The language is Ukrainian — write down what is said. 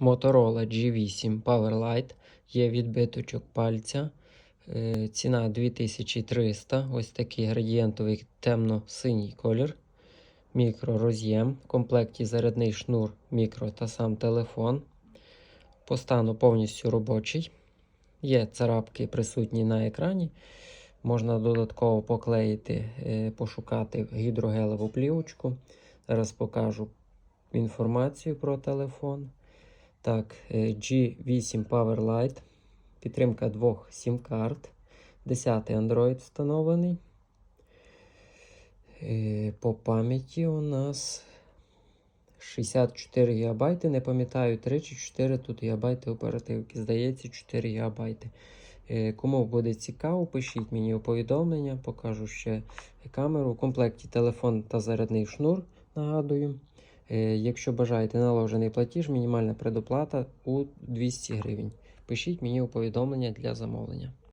Motorola G8 Powerlite. Є відбиточок пальця. Е, Ціна 2300. Ось такий градієнтовий темно-синій колір. Мікророз'єм. В комплекті зарядний шнур, мікро та сам телефон. По стану повністю робочий. Є царапки присутні на екрані. Можна додатково поклеїти, е, пошукати гідрогелеву плівочку. Зараз покажу інформацію про телефон. Так, е, G8 Powerlite. Підтримка двох сім-карт. 10 Android встановлений. Е, По пам'яті у нас 64 ГБ. Не пам'ятаю, 3 чи 4 тут ГБ оперативки. Здається, 4 ГБ. Е, Кому буде цікаво, пишіть мені у повідомлення, покажу ще камеру. У комплекті телефон та зарядний шнур. Нагадую. Е, Якщо бажаєте наложений платіж, мінімальна предоплата у 200 гривень. Пишіть мені у повідомлення для замовлення.